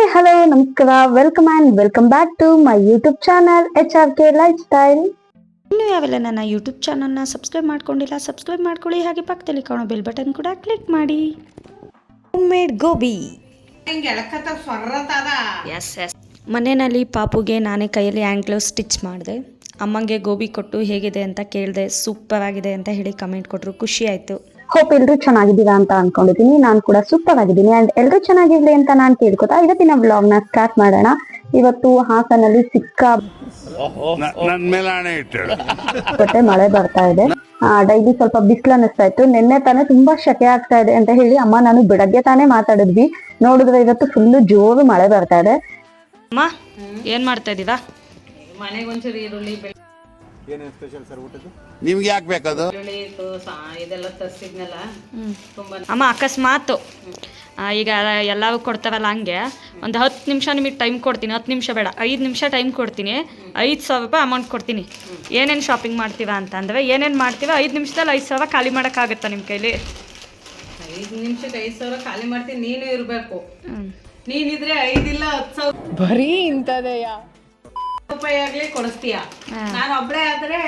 Hi hello ನಮಸ್ಕಾರ welcome and welcome back to my YouTube channel H R K lifestyle ಇನ್ನು ಯಾವೆಲ್ಲ ನನ್ನ YouTube ಚಾನಲ್ನ ಸಬ್ಸ್ಕ್ರೈಬ್ ಮಾಡ್ಕೊಂಡಿಲ್ಲ ಸಬ್ಸ್ಕ್ರೈಬ್ ಮಾಡ್ಕೊಳ್ಳಿ. ಹಾಗೆ ಪಕ್ಕದಲ್ಲಿ ಕಾಣೋ ಬೆಲ್ ಬಟನ್ ಕೂಡ ಕ್ಲಿಕ್ ಮಾಡಿ. ಮೇಡ್ ಗೋಬಿ ಎಸ್ ಎಸ್ ಮನೆಯಲ್ಲಿ ಪಾಪುಗೆ ನಾನೇ ಕೈಯಲ್ಲಿ ಆ್ಯಂಕ್ಲೋ ಸ್ಟಿಚ್ ಮಾಡಿದೆ. ಅಮ್ಮಂಗೆ ಗೋಬಿ ಕೊಟ್ಟು ಹೇಗಿದೆ ಅಂತ ಕೇಳಿದೆ ಸೂಪರ್ ಆಗಿದೆ ಅಂತ ಹೇಳಿ ಕಮೆಂಟ್ ಕೊಟ್ಟರು ಖುಷಿ ಆಯಿತು. ಹೋಪ್ ಎಲ್ರು ಚೆನ್ನಾಗಿದ್ದೀರಾ ಅಂತ ಅನ್ಕೊಂಡಿದ್ದೀನಿ ನಾನು ಕೂಡ ಸೂಪರ್ ಆಗಿದ್ದೀನಿ ಅಂಡ್ ಎಲ್ರು ಚೆನ್ನಾಗಿರ್ಲಿ ಅಂತ ನಾನು ಕೇಳ್ಕೊತಾ ಇವತ್ತಿನ ಬ್ಲಾಗ್ನ ಸ್ಟಾರ್ಟ್ ಮಾಡೋಣ. ಇವತ್ತು ಹಾಸನಲ್ಲಿ ಸಿಕ್ಕ ಮತ್ತೆ ಮಳೆ ಬರ್ತಾ ಇದೆ. ಡೈಲಿ ಸ್ವಲ್ಪ ಬಿಸಿಲು ಅನ್ನಿಸ್ತಾ ಇತ್ತು. ನಿನ್ನೆ ತಾನೇ ತುಂಬಾ ಶಕೆ ಆಗ್ತಾ ಇದೆ ಅಂತ ಹೇಳಿ ಅಮ್ಮ ನಾನು ಬೆಳಗ್ಗೆ ತಾನೇ ಮಾತಾಡಿದ್ವಿ. ನೋಡಿದ್ರೆ ಇವತ್ತು ಫುಲ್ ಜೋರು ಮಳೆ ಬರ್ತಾ ಇದೆ. ಅಮ್ಮ ಏನು ಮಾಡ್ತಾ ನಿಮ್ಗೆ ಯಾಕೆ ಬೇಕದು? ಬೆಳ್ಳುಳ್ಳಿ ಸಾ ಇದೆಲ್ಲ ತರಿಸಿದ್ನಲ್ಲ. ತುಂಬ ಅಮ್ಮ ಅಕಸ್ಮಾತ್. ಆ, ಈಗ ಎಲ್ಲವೂ ಕೊಡ್ತಾರಲ್ಲ ಹಂಗೆ. ಒಂದು ಹತ್ತು ನಿಮಿಷ ನಿಮಗೆ ಟೈಮ್ ಕೊಡ್ತೀನಿ. ಹತ್ತು ನಿಮಿಷ ಬೇಡ. ಐದು ನಿಮಿಷ ಟೈಮ್ ಕೊಡ್ತೀನಿ. ಐದು ಸಾವಿರ ರೂಪಾಯಿ ಅಮೌಂಟ್ ಕೊಡ್ತೀನಿ. ಏನೇನು ಶಾಪಿಂಗ್ ಮಾಡ್ತೀವ ಅಂತಂದರೆ ಏನೇನು ಮಾಡ್ತೀವ ಐದು ನಿಮಿಷದಲ್ಲಿ ಐದು ಸಾವಿರ ಖಾಲಿ ಮಾಡೋಕ್ಕಾಗುತ್ತಾ ನಿಮ್ಮ ಕೈಲಿ? ಐದು ನಿಮಿಷಕ್ಕೆ ಐದು ಸಾವಿರ ಖಾಲಿ ಮಾಡ್ತೀನಿ. ನೀನು ಇರಬೇಕು. ನೀನಿದ್ರೆ ಐದಿಲ್ಲ ಹತ್ತು ಸಾವಿರ. ಬರೀ ಇಂಥದೆಯ? ರೂಪಾಯಿ ಆಗ್ಲಿ ಕೊಡಿಸ್ತೀಯ. ನಾನು ಒಬ್ಳೆ ಆದ್ರೆ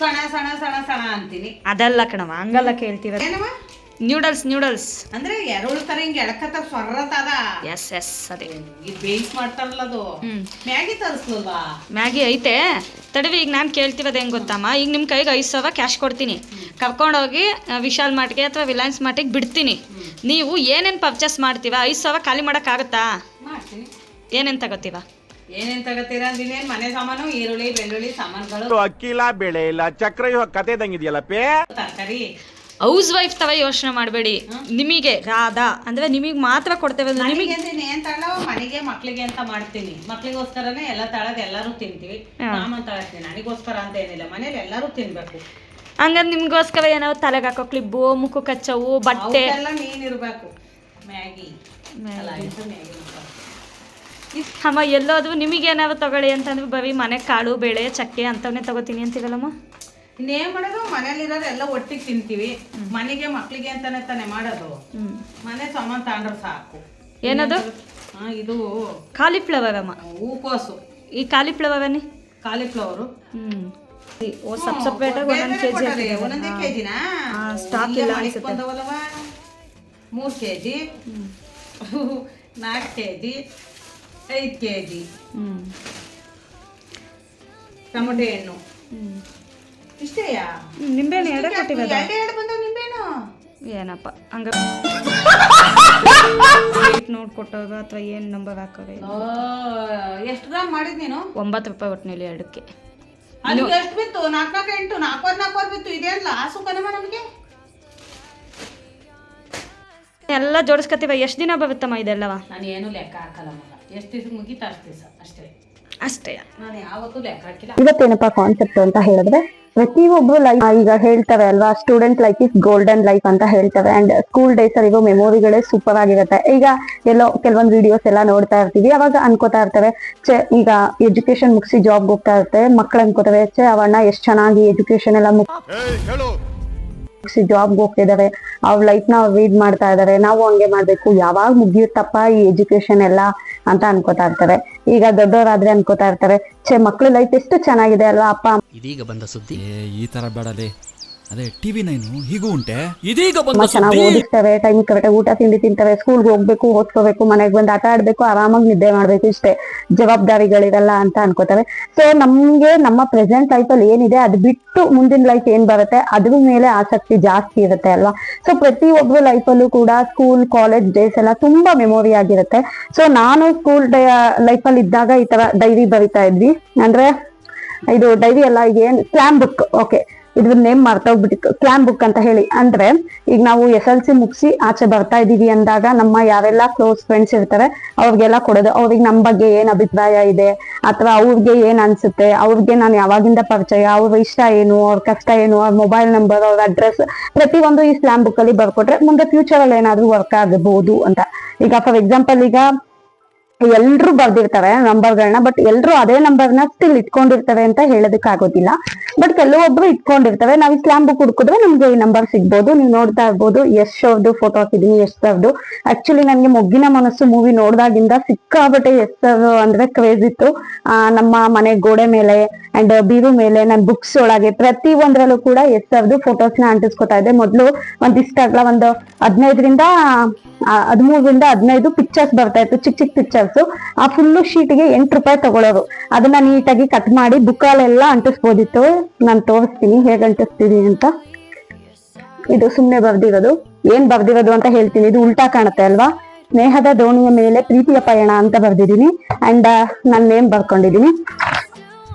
ಸಣ ಸಣ ಸಣ ಸಣ ಅಂತೀನಿ. ಅದಲ್ಲ ಕಣವ ಹಂಗಲ್ಲ ಕೇಳ್ತೀವ ನ್ಯೂಡಲ್ಸ್ ನ್ಯೂಡಲ್ಸ್ ಅಂದ್ರೆ ಎರಡು ತರ ಹಿಂಗ್ ಎಳಕತ್ತ ಸೊರ್ರತದ ಎಸ್ ಎಸ್ ಸರಿ ಇದು ಬೇಯಿಸ್ ಮಾಡ್ತಾರಲ್ಲ ಅದು. ಮ್ಯಾಗಿ ತರಿಸ್ಲಲ್ವಾ? ಮ್ಯಾಗಿ ಐತೆ. ತಡವಿ ಈಗ ನಾನು ಕೇಳ್ತಿರೋದು ಹೆಂಗೆ ಗೊತ್ತಮ್ಮ? ಈಗ ನಿಮ್ಮ ಕೈಗೆ ಐದು ಸಾವಿರ ಕ್ಯಾಶ್ ಕೊಡ್ತೀನಿ. ಕರ್ಕೊಂಡೋಗಿ ಆ, ವಿಶಾಲ್ ಮಾರ್ಟ್ಗೆ ಅಥವಾ ರಿಲಯನ್ಸ್ ಮಾರ್ಟಿಗೆ ಬಿಡ್ತೀನಿ. ನೀವು ಏನೇನು ಪರ್ಚೇಸ್ ಮಾಡ್ತೀವ? ಐದು ಸಾವಿರ ಖಾಲಿ ಮಾಡೋಕ್ಕಾಗತ್ತಾ? ಮಾಡ್ತೀನಿ. ಏನೇನು ತಗೋತೀವ? ಏನೇನ್ ತಗೋತೀರಾ? ಅಂದಿನೇನ್ ಮನೆ ಸಾಮಾನು ಈರುಳ್ಳಿ ಬೆಳ್ಳುಳ್ಳಿ ಸಾಮಾನುಗಳು. ಅಕ್ಕಿ ಇಲ್ಲ ಬೆಳೆ ಇಲ್ಲ ಚಕ್ರ ಇವಾಗ ಕತೆ ಇದ್ದಂಗಿದೆಯಲ್ಲ ಪೇ? ತರಕಾರಿ. ಹೌಸ್ ವೈಫ್ ತವ ಯೋಚನೆ ಮಾಡಬೇಡಿ. ನಿಮಗೆ. ರಾಧಾ. ಅಂದ್ರೆ ನಿಮಗೆ ಮಾತ್ರ ಕೊಡ್ತೇವೆ ಅಂದ್ರೆ ನಿಮಗೆ ಏನ್ ತಗೊಳ್ಳೋ ಮನೆಗೆ ಮಕ್ಳಿಗೆ ಅಂತ ಮಾಡ್ತೀನಿ. ಮಕ್ಳಿಗೋಸ್ಕರನೇ ಎಲ್ಲ ತಳದ್ ಎಲ್ಲಾರು ತಿಂತೀವಿ. ಸಾಮಾನ್ ಹೇಳ್ತೀನಿ ನನಗೋಸ್ಕರ ಅಂತ ಏನಿಲ್ಲ. ಮನೇಲಿ ಎಲ್ಲಾರು ತಿನ್ಬೇಕು. ಹಂಗಂದ್ರೆ ನಿಮ್ಗೋಸ್ಕರ ಏನೋ ತಲೆಗೆ ಹಾಕೋ ಕ್ಲಿಬ್ಬು ಮುಖ ಕಚ್ಚವು ಬಟ್ಟೆ. ಎಲ್ಲ ನೀನ್ ಇರ್ಬೇಕು. ಮ್ಯಾಗಿ. ಅಲ್ಲ ಇದು ಮ್ಯಾಗಿ. ಅಮ್ಮ ಎಲ್ಲೋದು ನಿಮಗೇನಾದ್ರು ತಗೊಳ್ಳಿ ಅಂತಂದ್ರೆ ಬರೀ ಮನೆ ಕಾಳು ಬೇಳೆ ಚಕ್ಕೆ ಅಂತವನ್ನೇ ತಗೋತೀನಿ ಅಂತೀವಲ್ಲಮ್ಮ ಇನ್ನೇನ್ ಮಾಡೋದು? ಮನೇಲಿರೋದು ಎಲ್ಲ ಒಟ್ಟಿಗೆ ತಿಂತೀವಿ. ಮನೆಗೆ ಮಕ್ಕಳಿಗೆ ಅಂತಾನೆ ತಾನೇ ಮಾಡೋದು. ಮನೆ ಸಾಮಾನು ತಗೊಂಡ್ರೆ ಸಾಕು. ಏನದು? ಇದು ಕಾಲಿಫ್ಲವರ್ ಅಮ್ಮ. ಹೂಕೋಸು. ಈ ಕಾಲಿಫ್ಲವರ್ ಅನ್ನಿ? ಕಾಲಿಫ್ಲವರು ಹ್ಮ್. ಸಪ್ ಸಪ್ರೇಟಾಗಿ ಒಂದೊಂದು ಕೆ ಜಿ ಒಂದೊಂದೇ ಕೆಜಿನಾ? stock ಇಲ್ಲ ಅನ್ಸುತ್ತೆ. ಬಂದವಲ್ಲವ? ಮೂರು ಕೆ ಜಿ ನಾಲ್ಕು ಕೆ ಜಿ ಐದು ಕೆ ಜಿ. ಟೊಮೊಟೊ ಹಣ್ಣು. ಇಷ್ಟೇಯಾ? ನಿಂಬೆಹಣ್ಣು ಎರಡೇ ಕೊಟ್ಟಿರೋದ ಎರಡು ಎರಡು ಬಂದವು ನಿಂಬೆಹಣ್ಣು ಏನಪ್ಪ ಹಂಗ. ನೋಡ್ಕೊಟ್ಟೋಗ ಅಥವಾ ಏನು ನಂಬರ್ ಹಾಕೋವೆ ಓ, ಎಷ್ಟು ಗ್ರಾಮ್ ಮಾಡಿದ್ ನೀನು? ಒಂಬತ್ತು ರೂಪಾಯಿ ಒಟ್ಟಿನಲ್ಲಿ ಎರಡಕ್ಕೆ. ಅದು ಎಷ್ಟು ಬಿತ್ತು? ನಾಲ್ಕು ನಾಲ್ಕು ಎಂಟು ನಾಲ್ಕುವರೆ ನಾಲ್ಕುವರೆ ಬಿತ್ತು. ಇದೇನು ಲಾಸು ಕನಮ ನಮಗೆ. ಎಲ್ಲ ಜೋಡಿಸ್ಕೊತೀವ ಎಷ್ಟು ದಿನ ಬರುತ್ತಮ್ಮ ಇದೆಲ್ಲವ? ನಾನು ಏನು ಲೆಕ್ಕ ಹಾಕಲ್ಲ ಮಗ ಎಷ್ಟು ದಿವಸ ಮುಗೀತು ಅಷ್ಟು ದಿವಸ ಅಷ್ಟೇ. ಅಷ್ಟೇ. ನಾನು ಯಾವತ್ತೂ ಲೆಕ್ಕ ಹಾಕಿಲ್ಲ. ಇವತ್ತೇನಪ್ಪ ಕಾನ್ಸೆಪ್ಟ್ ಅಂತ ಹೇಳಿದ್ರೆ ಪ್ರತಿಯೊಬ್ರು ಲೈಫ್ ಈಗ ಹೇಳ್ತವೆ ಅಲ್ವಾ student life is golden life ಅಂತ ಹೇಳ್ತವೆ. ಅಂಡ್ ಸ್ಕೂಲ್ ಡೇಸ್ ಅಲ್ಲಿ ಇರೋ ಮೆಮೊರಿಗಳೇ ಸೂಪರ್ ಆಗಿರುತ್ತೆ. ಈಗ ಎಲ್ಲೋ ಕೆಲವೊಂದು ವಿಡಿಯೋಸ್ ಎಲ್ಲ ನೋಡ್ತಾ ಇರ್ತೀವಿ ಅವಾಗ ಅನ್ಕೋತಾ ಇರ್ತವೆ ಚೆ ಈಗ ಎಜುಕೇಶನ್ ಮುಗಿಸಿ ಜಾಬ್ ಹೋಗ್ತಾ ಇರ್ತವೆ ಮಕ್ಳು ಅನ್ಕೋತವೆ ಚೆ ಅವಣ್ಣ ಎಷ್ಟು ಚೆನ್ನಾಗಿ ಎಜುಕೇಶನ್ ಎಲ್ಲ ಹೇಳು. ಜಾಬ್ಗೆ ಹೋಗ್ತಿದ್ದಾರೆ ಅವ್ರ ಲೈಫ್ನ ರೀಡ್ ಮಾಡ್ತಾ ಇದಾರೆ. ನಾವು ಹಂಗೆ ಮಾಡ್ಬೇಕು. ಯಾವಾಗ ಮುಗಿಯುತ್ತಪ್ಪ ಈ ಎಜುಕೇಶನ್ ಎಲ್ಲ ಅಂತ ಅನ್ಕೋತಾ ಇರ್ತಾರೆ. ಈಗ ದೊಡ್ಡವರಾದ್ರೆ ಅನ್ಕೋತಾ ಇರ್ತಾರೆ. ಛೇ ಮಕ್ಳು ಲೈಫ್ ಎಷ್ಟು ಚೆನ್ನಾಗಿದೆ ಅಲ್ವಾ ಅಪ್ಪ? ಇದೀಗ ಬಂದ ಸುದ್ದಿ. ಏ ಈ ತರ ಬೇಡಲೇ ಅದೇ ಟಿವಿ ನೈನು ಹೀಗೂ ಉಂಟೆ. ಇದೀಗ ಬಂದ ಚೆನ್ನಾಗಿ ಓದಿಸ್ತವೆ ಟೈಮ್ ಕರೆಕ್ಟ್ ಊಟ ತಿಂಡಿ ತಿಂತವೆ ಸ್ಕೂಲ್ಗೆ ಹೋಗ್ಬೇಕು ಓದ್ಕೋಬೇಕು ಮನೆಗೆ ಬಂದು ಆಟ ಆಡ್ಬೇಕು ಆರಾಮಾಗಿ ನಿದ್ದೆ ಮಾಡ್ಬೇಕು ಇಷ್ಟೇ. ಜವಾಬ್ದಾರಿಗಳಿರಲ್ಲ ಅಂತ ಅನ್ಕೋತವೆ. ಸೊ ನಮ್ಗೆ ನಮ್ಮ ಪ್ರೆಸೆಂಟ್ ಲೈಫ್ ಅಲ್ಲಿ ಏನಿದೆ ಅದು ಬಿಟ್ಟು ಮುಂದಿನ ಲೈಫ್ ಏನ್ ಬರುತ್ತೆ ಅದ್ರ ಮೇಲೆ ಆಸಕ್ತಿ ಜಾಸ್ತಿ ಇರುತ್ತೆ ಅಲ್ವಾ? ಸೊ ಪ್ರತಿಯೊಬ್ಬರು ಲೈಫ್ ಅಲ್ಲೂ ಕೂಡ ಸ್ಕೂಲ್ ಕಾಲೇಜ್ ಡೇಸ್ ಎಲ್ಲ ತುಂಬಾ ಮೆಮೊರಿ ಆಗಿರುತ್ತೆ. ಸೊ ನಾನು ಸ್ಕೂಲ್ ಲೈಫ್ ಅಲ್ಲಿ ಇದ್ದಾಗ ಈ ತರ ಡೈರಿ ಬರಿತಾ ಇದ್ವಿ. ಅಂದ್ರೆ ಇದು ಡೈರಿ ಅಲ್ಲ ಈಗ ಏನ್ ಸ್ಲಾಮ್ ಬುಕ್ ಓಕೆ ಇದ್ರ ನೇಮ್ ಮರ್ತೋಗ್ಬಿಟ್ಟಿತ್ತು ಕ್ಲಾಮ್ ಬುಕ್ ಅಂತ ಹೇಳಿ. ಅಂದ್ರೆ, ಈಗ ನಾವು ಎಸ್ ಎಲ್ ಸಿ ಮುಗಿಸಿ ಆಚೆ ಬರ್ತಾ ಇದೀವಿ ಅಂದಾಗ ನಮ್ಮ ಯಾರೆಲ್ಲ ಕ್ಲೋಸ್ ಫ್ರೆಂಡ್ಸ್ ಇರ್ತಾರೆ, ಅವ್ರಿಗೆಲ್ಲ ಕೊಡೋದು. ಅವ್ರಿಗೆ ನಮ್ಮ ಬಗ್ಗೆ ಏನ್ ಅಭಿಪ್ರಾಯ ಇದೆ? ಅಥವಾ ಅವ್ರಿಗೆ ಏನ್ ಅನ್ಸುತ್ತೆ? ಅವ್ರಿಗೆ ನಾನು ಯಾವಾಗಿಂದ ಪರಿಚಯ? ಅವ್ರ ಇಷ್ಟ ಏನು? ಅವ್ರ ಕಷ್ಟ ಏನು? ಅವ್ರ ಮೊಬೈಲ್ ನಂಬರ್ ಅವ್ರ ಅಡ್ರೆಸ್ ಪ್ರತಿಯೊಂದು ಈ ಸ್ಲಾಮ್ ಬುಕ್ ಅಲ್ಲಿ ಬರ್ಕೊಟ್ರೆ, ಮುಂದೆ ಫ್ಯೂಚರ್ ಅಲ್ಲಿ ಏನಾದ್ರು ವರ್ಕ್ ಆಗಬಹುದು ಅಂತ. ಈಗ ಫಾರ್ ಎಕ್ಸಾಂಪಲ್ ಈಗ ಎಲ್ರು ಬರ್ದಿರ್ತಾರೆ ನಂಬರ್ಗಳನ್ನ ಬಟ್ ಎಲ್ರು ಅದೇ ನಂಬರ್ನ ಸ್ಟಿಲ್ ಇಟ್ಕೊಂಡಿರ್ತವೆ ಅಂತ ಹೇಳೋದಕ್ ಆಗೋದಿಲ್ಲ ಬಟ್ ಕೆಲವೊಬ್ರು ಇಟ್ಕೊಂಡಿರ್ತವೆ. ನಾವು ಸ್ಲಾಮ್ ಬುಕ್ ಹುಡುಕಿದ್ರೆ ನಮ್ಗೆ ಈ ನಂಬರ್ ಸಿಗ್ಬೋದು. ನೀವು ನೋಡ್ತಾ ಇರ್ಬೋದು ಯಶ್ ಅವ್ರದ್ದು ಫೋಟೋ ಹಾಕಿದೀನಿ ಯಶ್ ಅವ್ರದ್ದು ಆಕ್ಚುಲಿ ನನ್ಗೆ ಮೊಗ್ಗಿನ ಮನಸ್ಸು ಮೂವಿ ನೋಡ್ದಾಗಿಂದ ಸಿಕ್ಕಾಬಟ್ಟೆ ಯಶ್ ಸರ್ ಅಂದ್ರೆ ಕ್ರೇಜ್ ಇತ್ತು. ಆ, ನಮ್ಮ ಮನೆ ಗೋಡೆ ಮೇಲೆ ಅಂಡ್ ಬೀರು ಮೇಲೆ ನನ್ ಬುಕ್ಸ್ ಒಳಗೆ ಪ್ರತಿ ಒಂದ್ರಲ್ಲೂ ಕೂಡ ಎಸ್ ಫೋಟೋಸ್ನ ಅಂಟಿಸ್ಕೊತಾ ಇದ್ದೆ. ಮೊದ್ಲು ಒಂದಿಷ್ಟ ಒಂದು ಹದಿನೈದರಿಂದ ಹದಿಮೂರರಿಂದ ಹದಿನೈದು ಪಿಕ್ಚರ್ಸ್ ಬರ್ತಾ ಇತ್ತು ಚಿಕ್ಕ ಚಿಕ್ಕ ಪಿಕ್ಚರ್ಸ್ ಆ ಫುಲ್ಲು ಶೀಟ್ಗೆ ಎಂಟು ರೂಪಾಯಿ ತಗೊಳ್ಳೋರು ಅದನ್ನ ನೀಟಾಗಿ ಕಟ್ ಮಾಡಿ ಬುಕ್ಕಲ್ಲೆಲ್ಲ ಅಂಟಿಸ್ಬೋದಿತ್ತು. ನಾನು ತೋರಿಸ್ತೀನಿ, ಹೇಗೆ ಅಂಟಿಸ್ತೀನಿ ಅಂತ. ಇದು ಸುಮ್ನೆ ಬರ್ದಿರೋದು. ಏನ್ ಬರ್ದಿರೋದು ಅಂತ ಹೇಳ್ತೀನಿ. ಇದು ಉಲ್ಟಾ ಕಾಣುತ್ತೆ ಅಲ್ವಾ? ಸ್ನೇಹದ ದೋಣಿಯ ಮೇಲೆ ಪ್ರೀತಿಯ ಪಯಣ ಅಂತ ಬರ್ದಿದ್ದೀನಿ. ಅಂಡ್ ನನ್ನ ನೇಮ್ ಬರ್ಕೊಂಡಿದ್ದೀನಿ.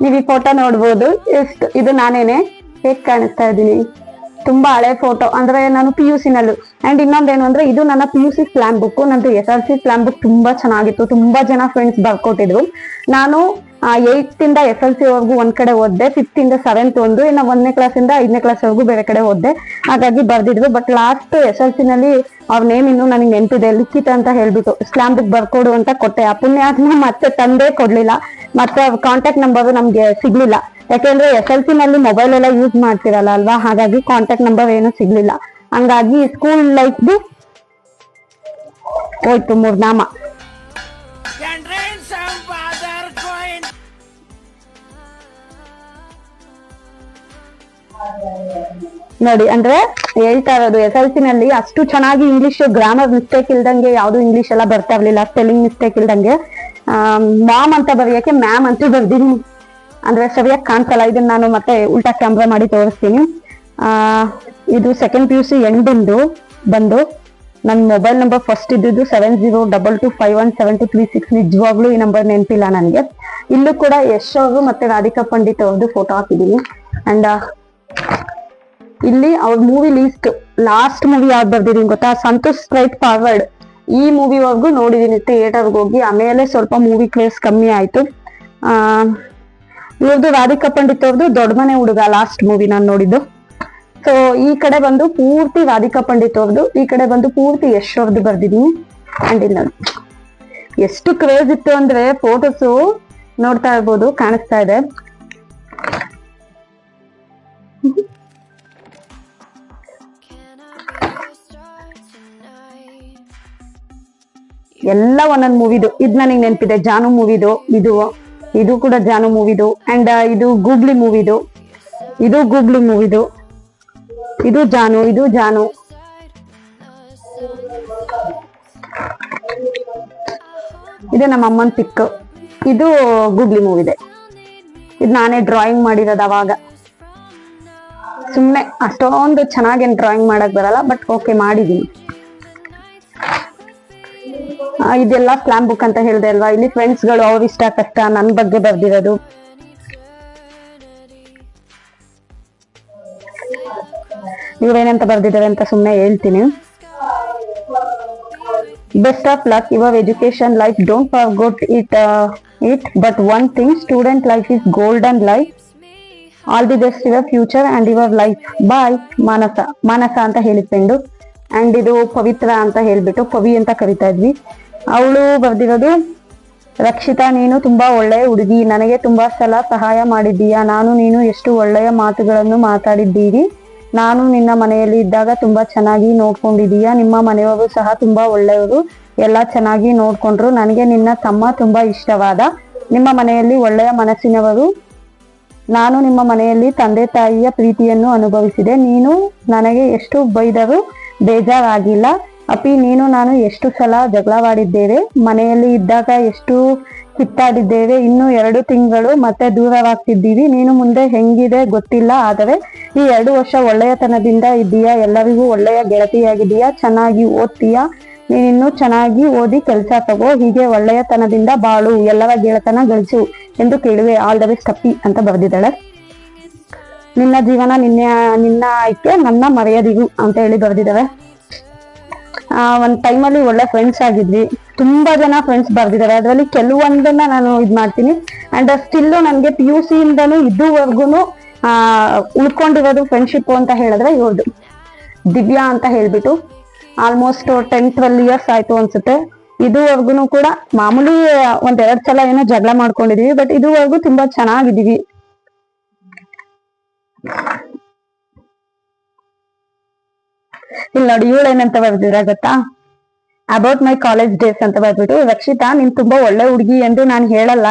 ನೀವು ಈ ಫೋಟೋ ನೋಡ್ಬೋದು. ಎಷ್ಟು ಇದು ನಾನೇನೆ. ಹೇಗ್ ಕಾಣಿಸ್ತಾ ಇದ್ದೀನಿ? ತುಂಬಾ ಹಳೆ ಫೋಟೋ ಅಂದ್ರೆ ನಾನು ಪಿ ಯು ನಲ್ಲೂ. ಅಂಡ್ ಇನ್ನೊಂದೇನು ಅಂದ್ರೆ ಇದು ನನ್ನ P U C plan book ನಂದು S R C plan book ತುಂಬಾ ಚೆನ್ನಾಗಿತ್ತು. ತುಂಬಾ ಜನ ಫ್ರೆಂಡ್ಸ್ ಬರ್ಕೊಟ್ಟಿದ್ರು. ನಾನು ಏಯ್ತ್ ಇಂದ ಎಸ್ ಎಲ್ ಸಿ ವರ್ಗು ಒಂದ್ ಕಡೆ ಓದ್ದೆ ಫಿಫ್ತ್ ಇಂದ ಸೆವೆಂತ್ ಒಂದು, ಇನ್ನು ಒಂದನೇ ಕ್ಲಾಸ್ ಇಂದ ಐದನೇ ಕ್ಲಾಸ್ ವರೆಗೂ ಬೇರೆ ಕಡೆ ಓದ್ದೆ. ಹಾಗಾಗಿ ಬರ್ದಿದ್ರು but last S L C ನಲ್ಲಿ ಅವ್ರ ನೇಮ್ ಇನ್ನು ನನಗೆ ನೆನಪಿದೆ, ಲಿಖಿತ ಅಂತ ಹೇಳ್ಬಿಟ್ಟು ಸ್ಲಾಮ್ ಬುಕ್ ಬರ್ಕೊಡು ಅಂತ ಕೊಟ್ಟೆ. ಆ ಮತ್ತೆ ತಂದೆ ಕೊಡ್ಲಿಲ್ಲ, ಮತ್ತೆ ಕಾಂಟ್ಯಾಕ್ಟ್ ನಂಬರ್ ನಮ್ಗೆ ಸಿಗ್ಲಿಲ್ಲ. ಯಾಕೆಂದ್ರೆ ಎಸ್ ಎಲ್ ಸಿ ನಲ್ಲಿ ಮೊಬೈಲ್ ಎಲ್ಲ ಯೂಸ್ ಮಾಡ್ತಿರಲ್ಲ ಅಲ್ವಾ? ಹಾಗಾಗಿ ಕಾಂಟ್ಯಾಕ್ಟ್ ನಂಬರ್ ಏನು ಸಿಗ್ಲಿಲ್ಲ. ಹಂಗಾಗಿ ಸ್ಕೂಲ್ ಲೈಫ್ ಹೋಯ್ತು ಮೂರ್ನಾಮ. ನೋಡಿ, ಅಂದ್ರೆ ಹೇಳ್ತಾ ಇರೋದು ಎಸ್ ಎಲ್ ಸಿ ನಲ್ಲಿ ಅಷ್ಟು ಚೆನ್ನಾಗಿ ಇಂಗ್ಲಿಷ್ ಗ್ರಾಮರ್ ಮಿಸ್ಟೇಕ್ ಇಲ್ದಂಗೆ ಯಾವ್ದು ಇಂಗ್ಲಿಷ್ ಎಲ್ಲ ಬರ್ತಾ ಇರ್ಲಿಲ್ಲ ಸ್ಪೆಲ್ಲಿಂಗ್ ಮಿಸ್ಟೇಕ್ ಇಲ್ದಂಗೆ. ಮ್ಯಾಮ್ ಅಂತ ಬರೆಯಕ್ಕೆ ಮ್ಯಾಮ್ ಅಂತೂ ಬರ್ದಿನಿ. ಅಂದ್ರೆ ಸರಿಯಾಗಿ ಕಾಣಿಸಲ್ಲ, ಇದನ್ನ ನಾನು ಮತ್ತೆ ಉಲ್ಟಾ ಕ್ಯಾಮ್ರಾ ಮಾಡಿ ತೋರಿಸ್ತೀನಿ. ಆ, ಇದು ಸೆಕೆಂಡ್ ಪಿ ಯು ಸಿ ಎಂಡಿಂದು ಬಂದು ನನ್ನ ಮೊಬೈಲ್ ನಂಬರ್ ಫಸ್ಟ್ ಇದ್ದಿದ್ದು seven zero double two five one seven two three six ನಿಜವಾಗ್ಲೂ ಈ ನಂಬರ್ ನೆನಪಿಲ್ಲ ನನಗೆ. ಇಲ್ಲೂ ಕೂಡ ಯಶ್ ಅವರು ಮತ್ತೆ ರಾಧಿಕಾ ಪಂಡಿತ್ ಅವ್ರದ್ದು ಫೋಟೋ ಹಾಕಿದ್ದೀನಿ. ಅಂಡ್ ಇಲ್ಲಿ ಅವ್ರ ಮೂವಿ ಲೀಸ್ಟ್ ಲಾಸ್ಟ್ ಮೂವಿ ಯಾವ್ದು ಬರ್ದಿದೀನಿ ಗೊತ್ತಾ? ಸಂತೋಷ್ ಸ್ಟ್ರೈಟ್ ಫಾರ್ವರ್ಡ್ ಈ ಮೂವಿವರೆಗೂ ನೋಡಿದೀನಿ ಥಿಯೇಟರ್ಗೆ ಹೋಗಿ. ಆಮೇಲೆ ಸ್ವಲ್ಪ ಮೂವಿ ಕ್ರೇಸ್ ಕಮ್ಮಿ ಆಯ್ತು. ಆ ಇವ್ರದ್ದು ರಾಧಿಕಾ ಪಂಡಿತ್ ಅವ್ರದ್ದು ದೊಡ್ಡ ಮನೆ ಹುಡುಗ ಲಾಸ್ಟ್ ಮೂವಿ ನಾನು ನೋಡಿದ್ದು. ಸೊ ಈ ಕಡೆ ಬಂದು ಪೂರ್ತಿ ರಾಧಿಕಾ ಪಂಡಿತ್ ಅವ್ರದ್ದು ಈ ಕಡೆ ಬಂದು ಪೂರ್ತಿ ಯಶ್ ಅವ್ರದ್ದು ಬರ್ದಿದೀನಿ. ಅಂಡ್ ಎಷ್ಟು ಕ್ರೇಜ್ ಇತ್ತು ಅಂದ್ರೆ ಫೋಟೋಸು ನೋಡ್ತಾ ಇರ್ಬೋದು, ಕಾಣಿಸ್ತಾ ಇದೆ. ಎಲ್ಲ ಒಂದೊಂದು ಮೂವಿದು ಇದು ನನಗೆ ನೆನಪಿದೆ ಜಾನು ಮೂವಿದು ಇದು ಇದು ಕೂಡ ಜಾನು ಮೂವಿದು ಅಂಡ್ ಇದು ಗೂಗ್ಲಿ ಮೂವಿದು ಇದು ಗೂಗ್ಲಿ ಮೂವಿದು ಇದು ಜಾನು ಇದು ಜಾನು. ಇದು ನಮ್ಮ ಅಮ್ಮನ್ ಪಿಕ್ ಇದು ಗೂಗ್ಲಿ ಮೂವಿದೆ ಇದು ನಾನೇ ಡ್ರಾಯಿಂಗ್ ಮಾಡಿರೋದು ಅವಾಗ. ಸುಮ್ಮನೆ ಅಷ್ಟೊಂದು ಚೆನ್ನಾಗೇನು ಡ್ರಾಯಿಂಗ್ ಮಾಡಕ್ ಬರಲ್ಲ ಬಟ್ ಓಕೆ ಮಾಡಿದೀನಿ. ಆ, ಇದೆಲ್ಲ ಸ್ಲಾಮ್ ಬುಕ್ ಅಂತ ಹೇಳಿದೆ ಅಲ್ವಾ? ಇಲ್ಲಿ ಫ್ರೆಂಡ್ಸ್ಗಳು ಅವ್ರ ಇಷ್ಟ, ಕಷ್ಟ ನನ್ನ ಬಗ್ಗೆ ಬರ್ದಿರೋದು. ಇವರೇನಂತ ಬರ್ದಿದ್ದಾರೆ ಅಂತ ಸುಮ್ಮನೆ ಹೇಳ್ತೀನಿ. Best of luck your education life don't good it it but one thing student life is golden life all the best your future and your life bye Manasa Manasa ಅಂತ ಹೇಳಿ ಫ್ರೆಂಡು ಅಂಡ್ ಇದು ಪವಿತ್ರ ಅಂತ ಹೇಳ್ಬಿಟ್ಟು ಪವಿ ಅಂತ ಕರಿತಾ ಇದ್ವಿ. ಅವಳು ಬರ್ದಿರೋದು, ರಕ್ಷಿತಾ, ನೀನು ತುಂಬಾ ಒಳ್ಳೆಯ ಹುಡುಗಿ. ನನಗೆ ತುಂಬಾ ಸಲ ಸಹಾಯ ಮಾಡಿದ್ದೀಯಾ. ನಾನು, ನೀನು ಎಷ್ಟು ಒಳ್ಳೆಯ ಮಾತುಗಳನ್ನು ಮಾತಾಡಿದ್ದೀರಿ. ನಾನು ನಿನ್ನ ಮನೆಯಲ್ಲಿ ಇದ್ದಾಗ ತುಂಬಾ ಚೆನ್ನಾಗಿ ನೋಡ್ಕೊಂಡಿದ್ದೀಯಾ. ನಿಮ್ಮ ಮನೆಯವರು ಸಹ ತುಂಬಾ ಒಳ್ಳೆಯವರು. ಎಲ್ಲ ಚೆನ್ನಾಗಿ ನೋಡ್ಕೊಂಡ್ರು. ನನಗೆ ನಿನ್ನ ತಮ್ಮ ತುಂಬಾ ಇಷ್ಟವಾದ, ನಿಮ್ಮ ಮನೆಯಲ್ಲಿ ಒಳ್ಳೆಯ ಮನಸ್ಸಿನವರು. ನಾನು ನಿಮ್ಮ ಮನೆಯಲ್ಲಿ ತಂದೆ ತಾಯಿಯ ಪ್ರೀತಿಯನ್ನು ಅನುಭವಿಸಿದೆ. ನೀನು ನನಗೆ ಎಷ್ಟು ಬೈದರೂ ಬೇಜಾರಾಗಿಲ್ಲ. ಅಪಿ ನೀನು, ನಾನು ಎಷ್ಟು ಸಲ ಜಗಳವಾಡಿದ್ದೇವೆ, ಮನೆಯಲ್ಲಿ ಇದ್ದಾಗ ಎಷ್ಟು ಕಿತ್ತಾಡಿದ್ದೇವೆ, ಇನ್ನು ಎರಡು ತಿಂಗಳು ಮತ್ತೆ ದೂರವಾಗ್ತಿದ್ದೀವಿ, ನೀನು ಮುಂದೆ ಹೆಂಗಿದೆ ಗೊತ್ತಿಲ್ಲ, ಆದರೆ ಈ ಎರಡು ವರ್ಷ ಒಳ್ಳೆಯತನದಿಂದ ಇದ್ದೀಯಾ, ಎಲ್ಲರಿಗೂ ಒಳ್ಳೆಯ ಗೆಳತಿಯಾಗಿದೀಯಾ ಚೆನ್ನಾಗಿ ಓದ್ತೀಯಾ, ನೀನಿನ್ನು ಚೆನ್ನಾಗಿ ಓದಿ ಕೆಲಸ ತಗೋ, ಹೀಗೆ ಒಳ್ಳೆಯತನದಿಂದ ಬಾಳು, ಎಲ್ಲರ ಗೆಳತನ ಗಳಿಸು ಎಂದು ಕೇಳುವೆ ಆಲ್ ದ ಬೆಸ್ಟ್ ಅಪ್ಪಿ ಅಂತ ಬರೆದಿದ್ದಾಳೆ. ನಿನ್ನ ಜೀವನ ನಿನ್ನ ನಿನ್ನ ಆಯ್ಕೆ, ನನ್ನ ಮರೆಯದಿಗೂ ಅಂತ ಹೇಳಿ ಬರೆದಿದ್ದಾವೆ ಒಂದ್ ಟೈಮಲ್ಲಿ ಒಳ್ಳೆ ಫ್ರೆಂಡ್ಸ್ ಆಗಿದ್ವಿ. ತುಂಬಾ ಜನ ಫ್ರೆಂಡ್ಸ್ ಬರ್ದಿದ್ದಾರೆ. ಅದರಲ್ಲಿ ಕೆಲವೊಂದನ್ನ ನಾನು ಇದ್ ಮಾಡ್ತೀನಿ. ಅಂಡ್ ಸ್ಟಿಲ್ ನನ್ಗೆ ಪಿ ಯು ಸಿ ಇಂದಾನು ಇದುವರೆಗೂ ಆ, ಉಳ್ಕೊಂಡಿರೋದು ಫ್ರೆಂಡ್ಶಿಪ್ ಅಂತ ಹೇಳಿದ್ರೆ ಇವ್ರದ್ದು ದಿವ್ಯಾ ಅಂತ ಹೇಳ್ಬಿಟ್ಟು ಆಲ್ಮೋಸ್ಟ್ ಟೆನ್ ಟ್ವೆಲ್ ಇಯರ್ಸ್ ಆಯ್ತು ಅನ್ಸುತ್ತೆ. ಇದುವರೆಗೂ ಕೂಡ ಮಾಮೂಲಿ ಒಂದ್ ಎರಡ್ ಸಲ ಏನೋ ಜಗಳ ಮಾಡ್ಕೊಂಡಿದೀವಿ ಬಟ್ ಇದುವರೆಗೂ ತುಂಬಾ ಚೆನ್ನಾಗಿದೀವಿ ಇಲ್ಲಿ ನೋಡಿ, ಇವಳು ಏನಂತ ಬರ್ದಿದ್ರ ಗೊತ್ತಾ? ಅಬೌಟ್ ಮೈ ಕಾಲೇಜ್ ಡೇಸ್ ಅಂತ ಬರ್ಬಿಟ್ಟು ರಕ್ಷಿತಾ, ನೀನ್ ತುಂಬಾ ಒಳ್ಳೆ ಹುಡುಗಿ ಎಂದು ನಾನು ಹೇಳಲ್ಲ.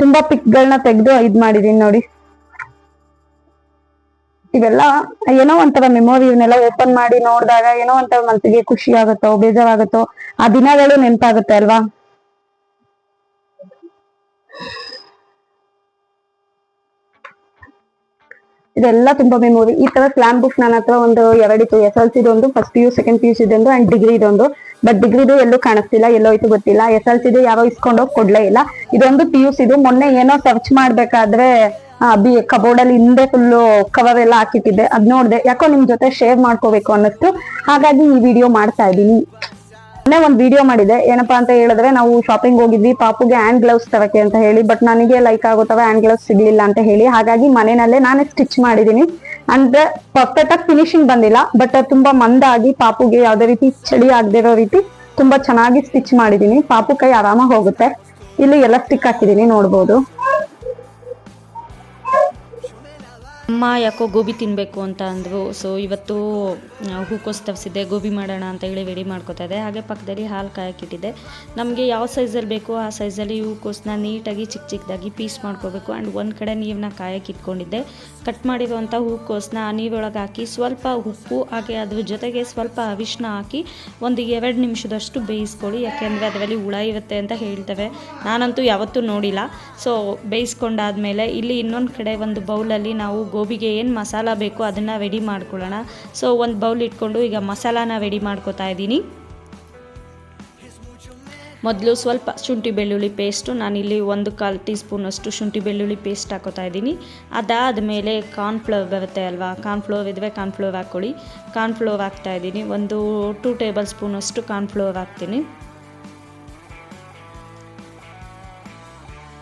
ತುಂಬಾ ಪಿಕ್ಗಳನ್ನ ತೆಗೆದು ಇದ್ ಮಾಡಿದೀನಿ ನೋಡಿ. ಇವೆಲ್ಲ ಏನೋ ಒಂಥರ ಮೆಮೊರಿ ಇವನ್ನೆಲ್ಲ ಓಪನ್ ಮಾಡಿ ನೋಡಿದಾಗ ಏನೋ ಒಂಥರ ಮನಸ್ಸಿಗೆ ಖುಷಿ ಆಗುತ್ತೋ, ಬೇಜಾರಾಗುತ್ತೋ, ಆ ದಿನಗಳು ನೆನಪಾಗುತ್ತೆ ಅಲ್ವಾ? ಇದೆಲ್ಲ ತುಂಬಾ ಮೆಮೊರಿ ಈ ತರ ಸ್ಲಾಮ್ ಬುಕ್ ನನ್ನ ಹತ್ರ ಒಂದು ಎರಡಿತ್ತು ಎಸ್ ಎಲ್ ಸಿ ಒಂದು first P U second P U C ಇದೊಂದು ಅಂಡ್ ಡಿಗ್ರಿ ಇದೊಂದು. ಬಟ್ ಡಿಗ್ರಿದು ಎಲ್ಲೂ ಕಾಣಿಸ್ತಿಲ್ಲ ಎಲ್ಲೋಯ್ತು ಗೊತ್ತಿಲ್ಲ. ಎಸ್ ಎಲ್ ಸಿದು ಯಾರೋ ಇಸ್ಕೊಂಡೋಗಿ ಕೊಡ್ಲೇ ಇಲ್ಲ. ಇದೊಂದು ಪಿ ಯು ಸಿದು ಮೊನ್ನೆ ಏನೋ ಸರ್ಚ್ ಮಾಡ್ಬೇಕಾದ್ರೆ ಬಿ ಕಬೋರ್ಡ್ ಅಲ್ಲಿ ಹಿಂದೆ ಫುಲ್ಲು ಕವರ್ ಎಲ್ಲ ಹಾಕಿಟ್ಟಿದ್ದೆ. ಅದ್ ನೋಡಿದೆ, ಯಾಕೋ ನಿಮ್ ಜೊತೆ ಶೇರ್ ಮಾಡ್ಕೋಬೇಕು ಅನ್ನಿಸ್ತು. ಹಾಗಾಗಿ ಈ ವಿಡಿಯೋ ಮಾಡ್ತಾ ಇದ್ದೀನಿ. ಮೊನ್ನೆ ಒಂದ್ ವಿಡಿಯೋ ಮಾಡಿದೆ ಏನಪ್ಪಾ ಅಂತ ಹೇಳಿದ್ರೆ, ನಾವು ಶಾಪಿಂಗ್ ಹೋಗಿದ್ವಿ. ಪಾಪುಗೆ ಹ್ಯಾಂಡ್ ಗ್ಲೌಸ್ ತರಕ್ಕೆ ಅಂತ ಹೇಳಿ ಬಟ್ ನನಗೆ ಲೈಕ್ ಆಗುತ್ತವೆ ಹ್ಯಾಂಡ್ ಗ್ಲೌಸ್ ಸಿಗ್ಲಿಲ್ಲ ಅಂತ ಹೇಳಿ. ಹಾಗಾಗಿ ಮನೆಯಲ್ಲೇ ನಾನೇ ಸ್ಟಿಚ್ ಮಾಡಿದೀನಿ ಅಂದ್ರೆ ಪರ್ಫೆಕ್ಟ್ ಆಗಿ ಫಿನಿಶಿಂಗ್ ಬಂದಿಲ್ಲ ಬಟ್ ತುಂಬಾ ಮಂದಾಗಿ ಪಾಪುಗೆ ಯಾವ್ದೇ ರೀತಿ ಚಳಿ ಆಗದಿರೋ ರೀತಿ ತುಂಬಾ ಚೆನ್ನಾಗಿ ಸ್ಟಿಚ್ ಮಾಡಿದೀನಿ. ಪಾಪು ಕೈ ಆರಾಮಾಗಿ ಹೋಗುತ್ತೆ. ಇಲ್ಲಿ ಎಲ್ಲ ಸ್ಟಿಕ್ ಹಾಕಿದೀನಿ, ನೋಡ್ಬೋದು. ಅಮ್ಮ ಯಾಕೋ ಗೋಬಿ ತಿನ್ನಬೇಕು ಅಂತ ಅಂದರು. ಸೊ ಇವತ್ತು ಹೂಕೋಸು ತರಿಸಿದ್ದೆ ಗೋಬಿ ಮಾಡೋಣ ಅಂತ ಹೇಳಿ ರೆಡಿ ಮಾಡ್ಕೊತಾ ಇದೆ ಹಾಗೆ ಪಕ್ಕದಲ್ಲಿ ಹಾಲು ಕಾಯಕ್ಕಿಟ್ಟಿದ್ದೆ. ನಮಗೆ ಯಾವ ಸೈಜಲ್ಲಿ ಬೇಕೋ ಆ ಸೈಜಲ್ಲಿ ಹೂಕೋಸನ್ನ ನೀಟಾಗಿ ಚಿಕ್ಕ ಚಿಕ್ಕದಾಗಿ ಪೀಸ್ ಮಾಡ್ಕೋಬೇಕು. ಆ್ಯಂಡ್ ಒಂದು ಕಡೆ ನೀರನ್ನ ಕಾಯಕ್ಕೆ ಇಟ್ಕೊಂಡಿದ್ದೆ. ಕಟ್ ಮಾಡಿರುವಂಥ ಹೂಕೋಸನ್ನ ಆ ನೀರೊಳಗೆ ಹಾಕಿ ಸ್ವಲ್ಪ ಉಪ್ಪು, ಹಾಗೆ ಅದ್ರ ಜೊತೆಗೆ ಸ್ವಲ್ಪ ಅವಿಷ್ಣ ಹಾಕಿ ಒಂದು ಎರಡು ನಿಮಿಷದಷ್ಟು ಬೇಯಿಸ್ಕೊಳ್ಳಿ. ಯಾಕೆಂದರೆ ಅದರಲ್ಲಿ ಹುಳ ಇರುತ್ತೆ ಅಂತ ಹೇಳ್ತವೆ. ನಾನಂತೂ ಯಾವತ್ತೂ ನೋಡಿಲ್ಲ. ಸೊ ಬೇಯಿಸ್ಕೊಂಡಾದ್ಮೇಲೆ ಇಲ್ಲಿ ಇನ್ನೊಂದು ಕಡೆ ಒಂದು ಬೌಲಲ್ಲಿ ನಾವು ಗೋಬಿಗೆ ಏನು ಮಸಾಲ ಬೇಕು ಅದನ್ನು ರೆಡಿ ಮಾಡ್ಕೊಳ್ಳೋಣ. ಸೊ ಒಂದು ಬೌಲ್ ಇಟ್ಕೊಂಡು ಈಗ ಮಸಾಲಾನ ರೆಡಿ ಮಾಡ್ಕೋತಾ ಇದ್ದೀನಿ. ಮೊದಲು ಸ್ವಲ್ಪ ಶುಂಠಿ ಬೆಳ್ಳುಳ್ಳಿ ಪೇಸ್ಟು ನಾನಿಲ್ಲಿ ಒಂದು ಕಾಲು ಟೀ ಸ್ಪೂನಷ್ಟು ಶುಂಠಿ ಬೆಳ್ಳುಳ್ಳಿ ಪೇಸ್ಟ್ ಹಾಕೋತಾ ಇದ್ದೀನಿ. ಅದಾದ ಮೇಲೆ ಕಾರ್ನ್ ಫ್ಲೋರ್ ಬರುತ್ತೆ ಅಲ್ವಾ? ಕಾರ್ನ್ಫ್ಲವರ್ ಇದ್ದರೆ ಹಾಕೊಳ್ಳಿ ಹಾಕ್ಕೊಳ್ಳಿ. ಕಾರ್ನ್ಫ್ಲವರ್ ಹಾಕ್ತಾ ಇದ್ದೀನಿ. ಒಂದು ಟೂ ಟೇಬಲ್ ಸ್ಪೂನಷ್ಟು ಕಾರ್ನ್ಫ್ಲವರ್ ಹಾಕ್ತೀನಿ.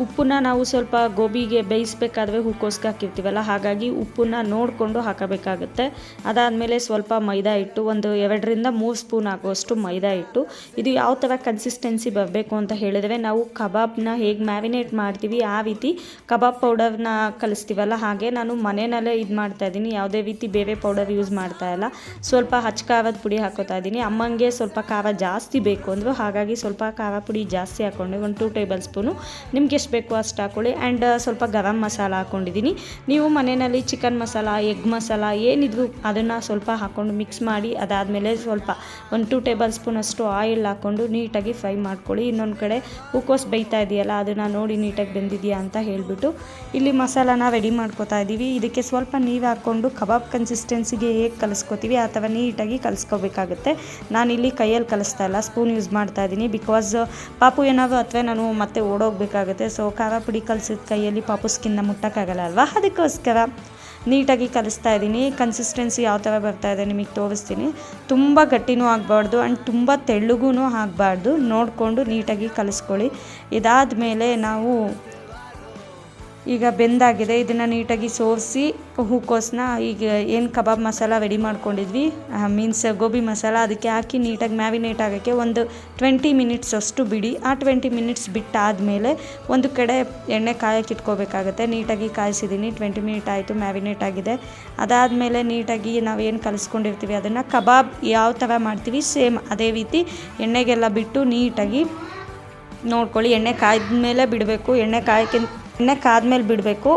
ಉಪ್ಪನ್ನ ನಾವು ಸ್ವಲ್ಪ ಗೋಬಿಗೆ ಬೇಯಿಸ್ಬೇಕಾದ್ರೆ ಹೂಕೋಸ್ಗೆ ಹಾಕಿರ್ತೀವಲ್ಲ, ಹಾಗಾಗಿ ಉಪ್ಪನ್ನ ನೋಡಿಕೊಂಡು ಹಾಕಬೇಕಾಗುತ್ತೆ. ಅದಾದಮೇಲೆ ಸ್ವಲ್ಪ ಮೈದಾ ಹಿಟ್ಟು, ಒಂದು ಎರಡರಿಂದ ಮೂರು ಸ್ಪೂನ್ ಆಗುವಷ್ಟು ಮೈದಾ ಹಿಟ್ಟು. ಇದು ಯಾವ ಥರ ಕನ್ಸಿಸ್ಟೆನ್ಸಿ ಬರಬೇಕು ಅಂತ ಹೇಳಿದ್ರೆ, ನಾವು ಕಬಾಬ್ನ ಹೇಗೆ ಮ್ಯಾರಿನೇಟ್ ಮಾಡ್ತೀವಿ, ಆ ರೀತಿ ಕಬಾಬ್ ಪೌಡರ್ನ ಕಲಿಸ್ತೀವಲ್ಲ, ಹಾಗೆ ನಾನು ಮನೆಯಲ್ಲೇ ಇದು ಮಾಡ್ತಾ ಇದ್ದೀನಿ. ಯಾವುದೇ ರೀತಿ ಬೇರೆ ಪೌಡರ್ ಯೂಸ್ ಮಾಡ್ತಾ ಇಲ್ಲ. ಸ್ವಲ್ಪ ಹಚ್ಚ ಖಾರದ ಪುಡಿ ಹಾಕೋತಾ ಇದ್ದೀನಿ. ಅಮ್ಮಂಗೆ ಸ್ವಲ್ಪ ಖಾರ ಜಾಸ್ತಿ ಬೇಕು ಅಂದರು, ಹಾಗಾಗಿ ಸ್ವಲ್ಪ ಖಾರ ಪುಡಿ ಜಾಸ್ತಿ ಹಾಕೊಂಡೆ, ಒಂದು ಟೂ ಟೇಬಲ್ ಸ್ಪೂನು. ನಿಮ್ಗೆ ಎಷ್ಟು ಬೇಕು ಅಷ್ಟು ಹಾಕ್ಕೊಳ್ಳಿ ಆ್ಯಂಡ್ ಸ್ವಲ್ಪ ಗರಂ ಮಸಾಲ ಹಾಕ್ಕೊಂಡಿದ್ದೀನಿ ನೀವು ಮನೆಯಲ್ಲಿ ಚಿಕನ್ ಮಸಾಲ ಎಗ್ ಮಸಾಲ, ಏನಿದ್ರು ಅದನ್ನು ಸ್ವಲ್ಪ ಹಾಕ್ಕೊಂಡು ಮಿಕ್ಸ್ ಮಾಡಿ, ಅದಾದಮೇಲೆ ಸ್ವಲ್ಪ ಒಂದು ಟೂ ಟೇಬಲ್ ಸ್ಪೂನಷ್ಟು ಆಯಿಲ್ ಹಾಕ್ಕೊಂಡು ನೀಟಾಗಿ ಫ್ರೈ ಮಾಡ್ಕೊಳ್ಳಿ. ಇನ್ನೊಂದು ಕಡೆ ಹೂಕೋಸ್ ಬೇಯ್ತಾ ಇದೆಯಲ್ಲ, ಅದನ್ನು ನೋಡಿ ನೀಟಾಗಿ ಬೆಂದಿದೆಯಾ ಅಂತ ಹೇಳಿಬಿಟ್ಟು ಇಲ್ಲಿ ಮಸಾಲಾನ ರೆಡಿ ಮಾಡ್ಕೋತಾ ಇದ್ದೀವಿ ಇದಕ್ಕೆ ಸ್ವಲ್ಪ ನೀರು ಹಾಕ್ಕೊಂಡು ಕಬಾಬ್ ಕನ್ಸಿಸ್ಟೆನ್ಸಿಗೆ ಹೇಗೆ ಕಲಿಸ್ಕೋತೀವಿ ಅಥವಾ ಥರ ನೀಟಾಗಿ ಕಲಿಸ್ಕೋಬೇಕಾಗುತ್ತೆ. ಇಲ್ಲಿ ಕೈಯಲ್ಲಿ ಕಲಿಸ್ತಾ ಇಲ್ಲ ಸ್ಪೂನ್ ಯೂಸ್ ಮಾಡ್ತಾ ಇದ್ದೀನಿ ಬಿಕಾಸ್ ಪಾಪು ಏನಾದರೂ ಅಥವಾ ನಾನು ಮತ್ತೆ ಓಡೋಗ್ಬೇಕಾಗುತ್ತೆ ಸೊ ಖಾರ ಪುಡಿ ಕಲಿಸಿದ ಕೈಯಲ್ಲಿ ಪಾಪು ಸ್ಕಿನ್ನ ಮುಟ್ಟಕ್ಕಾಗಲ್ಲ ಅಲ್ವಾ? ಅದಕ್ಕೋಸ್ಕರ ನೀಟಾಗಿ ಕಲಿಸ್ತಾ ಇದ್ದೀನಿ. ಕನ್ಸಿಸ್ಟೆನ್ಸಿ ಯಾವ ಥರ ಬರ್ತಾ ಇದೆ ನಿಮಗೆ ತೋರಿಸ್ತೀನಿ. ತುಂಬ ಗಟ್ಟಿನೂ ಆಗಬಾರ್ದು ಆ್ಯಂಡ್ ತುಂಬ ತೆಳ್ಳಗೂ ಆಗಬಾರ್ದು. ನೋಡಿಕೊಂಡು ನೀಟಾಗಿ ಕಲಿಸ್ಕೊಳ್ಳಿ. ಇದಾದ ಮೇಲೆ ನಾವು ಈಗ ಬೆಂದಾಗಿದೆ. ಇದನ್ನು ನೀಟಾಗಿ ಸೋರಿಸಿ ಹೂಕೋಸನ್ನ ಈಗ ಏನು ಕಬಾಬ್ ಮಸಾಲ ರೆಡಿ ಮಾಡ್ಕೊಂಡಿದ್ವಿ. ಮೀನ್ಸ್ ಗೋಬಿ ಮಸಾಲ ಅದಕ್ಕೆ ಹಾಕಿ ನೀಟಾಗಿ ಮ್ಯಾರಿನೇಟ್ ಆಗೋಕ್ಕೆ ಒಂದು ಟ್ವೆಂಟಿ ಮಿನಿಟ್ಸ್ ಅಷ್ಟು ಬಿಡಿ. ಆ ಟ್ವೆಂಟಿ ಮಿನಿಟ್ಸ್ ಬಿಟ್ಟಾದಮೇಲೆ ಒಂದು ಕಡೆ ಎಣ್ಣೆ ಕಾಯಕ್ಕೆ ಇಟ್ಕೋಬೇಕಾಗುತ್ತೆ. ನೀಟಾಗಿ ಕಾಯಿಸಿದ್ದೀನಿ ಟ್ವೆಂಟಿ ಮಿನಿಟ್ ಆಯಿತು, ಮ್ಯಾರಿನೇಟ್ ಆಗಿದೆ. ಅದಾದಮೇಲೆ ನೀಟಾಗಿ ನಾವು ಏನು ಕಲಿಸ್ಕೊಂಡಿರ್ತೀವಿ, ಅದನ್ನು ಕಬಾಬ್ ಯಾವ ಥರ ಮಾಡ್ತೀವಿ, ಸೇಮ್ ಅದೇ ರೀತಿ ಎಣ್ಣೆಗೆಲ್ಲ ಬಿಟ್ಟು ನೀಟಾಗಿ ನೋಡ್ಕೊಳ್ಳಿ. ಎಣ್ಣೆ ಕಾಯ್ದ ಮೇಲೆ ಬಿಡಬೇಕು. ಎಣ್ಣೆ ಕಾಯಕ್ಕಿಂತ ಎಣ್ಣೆ ಕಾದ್ಮೇಲೆ ಬಿಡಬೇಕು.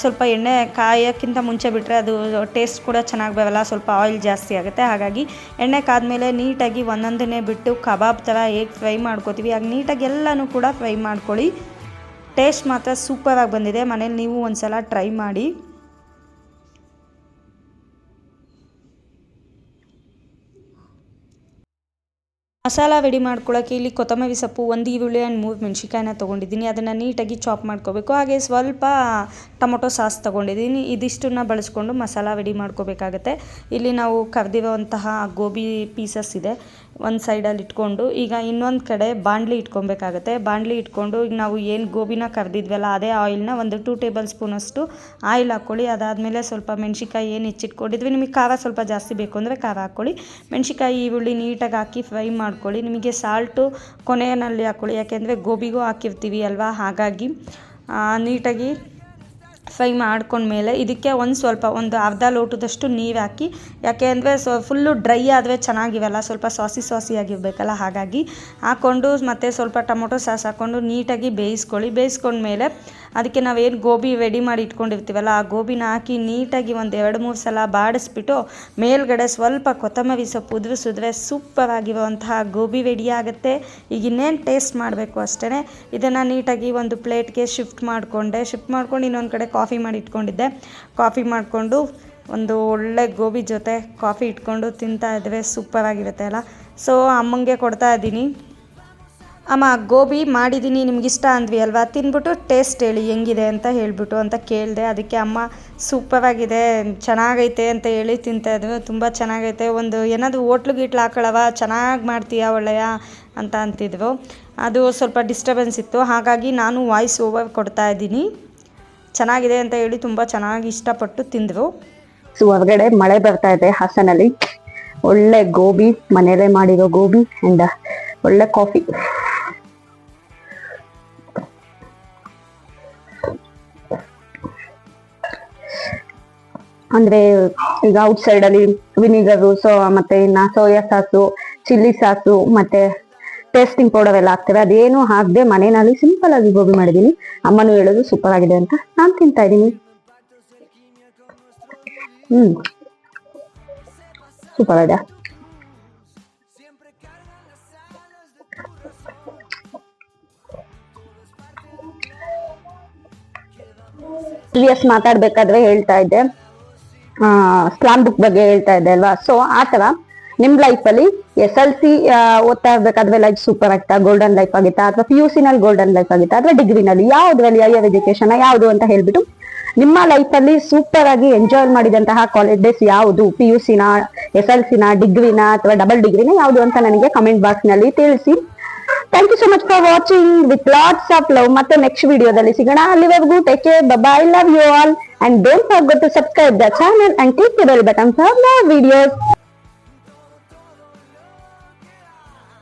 ಸ್ವಲ್ಪ ಎಣ್ಣೆ ಕಾಯೋಕ್ಕಿಂತ ಮುಂಚೆ ಬಿಟ್ಟರೆ ಅದು ಟೇಸ್ಟ್ ಕೂಡ ಚೆನ್ನಾಗಿ ಬರಲ್ಲ ಸ್ವಲ್ಪ ಆಯಿಲ್ ಜಾಸ್ತಿ ಆಗುತ್ತೆ. ಹಾಗಾಗಿ ಎಣ್ಣೆ ಕಾದ್ಮೇಲೆ ನೀಟಾಗಿ ಒಂದೊಂದನ್ನೇ ಬಿಟ್ಟು ಕಬಾಬ್ ಥರ ಹೇಗೆ ಫ್ರೈ ಮಾಡ್ಕೋತೀವಿ, ಹಾಗೆ ನೀಟಾಗಿ ಎಲ್ಲನೂ ಕೂಡ ಫ್ರೈ ಮಾಡ್ಕೊಳ್ಳಿ. ಟೇಸ್ಟ್ ಮಾತ್ರ ಸೂಪರಾಗಿ ಬಂದಿದೆ. ಮನೇಲಿ ನೀವು ಒಂದು ಸಲ ಟ್ರೈ ಮಾಡಿ. ಮಸಾಲ ರೆಡಿ ಮಾಡ್ಕೊಳ್ಳೋಕ್ಕೆ ಇಲ್ಲಿ ಕೊತ್ತಂಬರಿ ಸೊಪ್ಪು, ಒಂದು ಈರುಳ್ಳಿ ಆ್ಯಂಡ್ ಮೂರು ಮೆಣಸಿಕಾಯಿನ ತೊಗೊಂಡಿದ್ದೀನಿ. ಅದನ್ನು ನೀಟಾಗಿ ಚಾಪ್ ಮಾಡ್ಕೋಬೇಕು. ಹಾಗೆ ಸ್ವಲ್ಪ ಟೊಮೊಟೊ ಸಾಸ್ ತೊಗೊಂಡಿದ್ದೀನಿ. ಇದಿಷ್ಟನ್ನು ಬಳಸ್ಕೊಂಡು ಮಸಾಲ ರೆಡಿ ಮಾಡ್ಕೋಬೇಕಾಗತ್ತೆ. ಇಲ್ಲಿ ನಾವು ಕರೆದಿರೋಂತಹ ಗೋಬಿ ಪೀಸಸ್ ಇದೆ. ಒಂದು ಸೈಡಲ್ಲಿ ಇಟ್ಕೊಂಡು, ಈಗ ಇನ್ನೊಂದು ಕಡೆ ಬಾಣಲಿ ಇಟ್ಕೊಬೇಕಾಗತ್ತೆ. ಬಾಣಲಿ ಇಟ್ಕೊಂಡು, ಈಗ ನಾವು ಏನು ಗೋಬಿನ ಕರೆದಿದ್ವಲ್ಲ, ಅದೇ ಆಯಿಲ್ನ ಒಂದು ಟೂ ಟೇಬಲ್ ಸ್ಪೂನಷ್ಟು ಆಯಿಲ್ ಹಾಕ್ಕೊಳ್ಳಿ ಅದಾದಮೇಲೆ ಸ್ವಲ್ಪ ಮೆಣಸಿಕಾಯಿ ಏನು ಹೆಚ್ಚಿಟ್ಕೊಂಡಿದ್ವಿ, ನಿಮಗೆ ಖಾರ ಸ್ವಲ್ಪ ಜಾಸ್ತಿ ಬೇಕು ಅಂದರೆ ಖಾರ ಹಾಕ್ಕೊಳ್ಳಿ ಮೆಣಸಿಕಾಯಿ ಈರುಳ್ಳಿ ನೀಟಾಗಿ ಹಾಕಿ ಫ್ರೈ ಮಾಡ್ಕೊಳ್ಳಿ. ನಿಮಗೆ ಸಾಲ್ಟು ಕೊನೆಯಲ್ಲಿ ಹಾಕ್ಕೊಳ್ಳಿ ಯಾಕೆಂದರೆ ಗೋಬಿಗೂ ಹಾಕಿರ್ತೀವಿ ಅಲ್ವಾ? ಹಾಗಾಗಿ ನೀಟಾಗಿ ಫ್ರೈ ಮಾಡ್ಕೊಂಡ್ಮೇಲೆ ಇದಕ್ಕೆ ಒಂದು ಸ್ವಲ್ಪ ಒಂದು ಅರ್ಧ ಲೋಟದಷ್ಟು ನೀರು ಹಾಕಿ. ಯಾಕೆ ಅಂದರೆ ಸೊ ಫುಲ್ಲು ಡ್ರೈ ಆದರೆ ಚೆನ್ನಾಗಿರಲ್ಲ, ಸ್ವಲ್ಪ ಸಾಸಿ ಸಾಸಿ ಆಗಿರಬೇಕಲ್ಲ, ಹಾಗಾಗಿ ಹಾಕ್ಕೊಂಡು ಮತ್ತು ಸ್ವಲ್ಪ ಟೊಮೊಟೊ ಸಾಸ್ ಹಾಕ್ಕೊಂಡು ನೀಟಾಗಿ ಬೇಯಿಸ್ಕೊಳ್ಳಿ. ಬೇಯಿಸ್ಕೊಂಡ್ಮೇಲೆ ಅದಕ್ಕೆ ನಾವೇನು ಗೋಬಿ ರೆಡಿ ಮಾಡಿ ಇಟ್ಕೊಂಡಿರ್ತೀವಲ್ಲ, ಆ ಗೋಬಿನ ಹಾಕಿ ನೀಟಾಗಿ ಒಂದು ಎರಡು ಮೂರು ಸಲ ಬಾಡಿಸ್ಬಿಟ್ಟು ಮೇಲ್ಗಡೆ ಸ್ವಲ್ಪ ಕೊತ್ತಂಬರಿ ಸೊಪ್ಪು ಉದುರಿಸಿದ್ರೆ ಸೂಪರ್ ಗೋಬಿ ರೆಡಿ ಆಗುತ್ತೆ. ಈಗ ಇನ್ನೇನು ಟೇಸ್ಟ್ ಮಾಡಬೇಕು ಅಷ್ಟೇ ಇದನ್ನು ನೀಟಾಗಿ ಒಂದು ಪ್ಲೇಟ್ಗೆ ಶಿಫ್ಟ್ ಮಾಡಿಕೊಂಡೆ. ಶಿಫ್ಟ್ ಮಾಡ್ಕೊಂಡು ಇನ್ನೊಂದು ಕಡೆ ಕಾಫಿ ಮಾಡಿ ಇಟ್ಕೊಂಡಿದ್ದೆ. ಕಾಫಿ ಮಾಡಿಕೊಂಡು ಒಂದು ಒಳ್ಳೆ ಗೋಬಿ ಜೊತೆ ಕಾಫಿ ಇಟ್ಕೊಂಡು ತಿಂತಾ ಇದ್ರೆ ಸೂಪರ್ ಆಗಿರುತ್ತೆ ಅಲ್ಲ. ಸೊ ಅಮ್ಮಂಗೆ ಕೊಡ್ತಾ ಇದ್ದೀನಿ. ಅಮ್ಮ, ಗೋಬಿ ಮಾಡಿದ್ದೀನಿ, ನಿಮ್ಗಿಷ್ಟ ಅಂದ್ವಿ ಅಲ್ವಾ? ತಿಂದ್ಬಿಟ್ಟು ಟೇಸ್ಟ್ ಹೇಳಿ, ಹೆಂಗಿದೆ ಅಂತ ಹೇಳಿಬಿಟ್ಟು ಅಂತ ಕೇಳಿದೆ. ಅದಕ್ಕೆ ಅಮ್ಮ ಸೂಪರಾಗಿದೆ ಚೆನ್ನಾಗೈತೆ ಅಂತ ಹೇಳಿ ತಿಂತಾಯಿದ್ವಿ ತುಂಬ ಚೆನ್ನಾಗೈತೆ. ಒಂದು ಏನಾದರೂ ಹೋಟ್ಲು ಗೀಟ್ಲು ಹಾಕೊಳ್ಳವ, ಚೆನ್ನಾಗಿ ಮಾಡ್ತೀಯ ಒಳ್ಳೆಯ ಅಂತ ಅಂತಿದ್ವು. ಅದು ಸ್ವಲ್ಪ ಡಿಸ್ಟರ್ಬೆನ್ಸ್ ಇತ್ತು. ಹಾಗಾಗಿ ನಾನು ವಾಯ್ಸ್ ಓವರ್ ಕೊಡ್ತಾ ಇದ್ದೀನಿ. ಚೆನ್ನಾಗಿದೆ ಅಂತ ಹೇಳಿ ತುಂಬ ಚೆನ್ನಾಗಿ ಇಷ್ಟಪಟ್ಟು ತಿಂದರು ಸೊ ಹೊರಗಡೆ ಮಳೆ ಬರ್ತಾ ಇದೆ ಹಾಸನಲ್ಲಿ. ಒಳ್ಳೆ ಗೋಬಿ, ಮನೆಯಲ್ಲೇ ಮಾಡಿರೋ ಗೋಬಿ ಅಂಡ್ ಒಳ್ಳೆ ಕಾಫಿ ಅಂದ್ರೆ ಈಗ ಔಟ್ ಸೈಡ್ ಅಲ್ಲಿ ವಿನಿಗರ್ ಸೊ ಮತ್ತೆ ಇನ್ನ ಸೋಯಾ ಸಾಸು ಚಿಲ್ಲಿ ಸಾಸು ಮತ್ತೆ ಟೇಸ್ಟಿಂಗ್ ಪೌಡರ್ ಎಲ್ಲ ಹಾಕ್ತೇವೆ. ಅದೇನು ಹಾಕದೆ ಮನೆಯಲ್ಲಿ ಸಿಂಪಲ್ ಆಗಿ ಗೋಬಿ ಮಾಡಿದೀನಿ ಅಮ್ಮನು ಹೇಳೋದು ಸೂಪರ್ ಆಗಿದೆ ಅಂತ ನಾನ್ ತಿಂತಾ ಇದೀನಿ ಹ್ಮ್. ಸೂಪರ್ ಇದೆ ಪ್ರಿವಿಯಸ್ ಮಾತಾಡ್ಬೇಕಾದ್ರೆ ಹೇಳ್ತಾ ಇದ್ದೆ. ಸ್ಲಾಮ್ ಬುಕ್ ಬಗ್ಗೆ ಹೇಳ್ತಾ ಇದೆ ಅಲ್ವಾ? ಸೊ ಆ ತರ ನಿಮ್ ಲೈಫ್ ಅಲ್ಲಿ ಎಸ್ ಎಲ್ ಸಿ ಓದ್ತಾ ಇರ್ಬೇಕಾದ್ರೆ ಲೈಫ್ ಸೂಪರ್ ಆಗ್ತಾ ಗೋಲ್ಡನ್ ಲೈಫ್ ಆಗಿತ್ತಾ, ಅಥವಾ ಪಿ ಯು ಸಿ ನಲ್ಲಿ ಗೋಲ್ಡನ್ ಲೈಫ್ ಆಗಿತ್ತಾ, ಅಥವಾ ಡಿಗ್ರಿನಲ್ಲಿ ಯಾವ್ದ್ರಲ್ಲಿ ಹೈಯರ್ ಎಜುಕೇಶನ್ ಯಾವ್ದು ಅಂತ ಹೇಳ್ಬಿಟ್ಟು ನಿಮ್ಮ ಲೈಫ್ ಅಲ್ಲಿ ಸೂಪರ್ ಆಗಿ ಎಂಜಾಯ್ ಮಾಡಿದಂತಹ ಕಾಲೇಜ್ ಡೇಸ್ ಯಾವುದು? ಪಿ ಯು ಸಿನ ಎಸ್ ಎಲ್ ಸಿನ ಡಿಗ್ರಿನ ಅಥವಾ ಡಬಲ್ ಡಿಗ್ರಿನ ಯಾವುದು ಅಂತ ನನಗೆ ಕಮೆಂಟ್ ಬಾಕ್ಸ್ನಲ್ಲಿ ತಿಳಿಸಿ. Thank you so much for watching with lots of love ಮತ್ತೆ ನೆಕ್ಸ್ಟ್ ವಿಡಿಯೋದಲ್ಲಿ ಸಿಗೋಣ. ಅಲ್ಲಿವರೆಗೂ take care bye love you all and don't forget to subscribe the channel and click the bell button for more videos.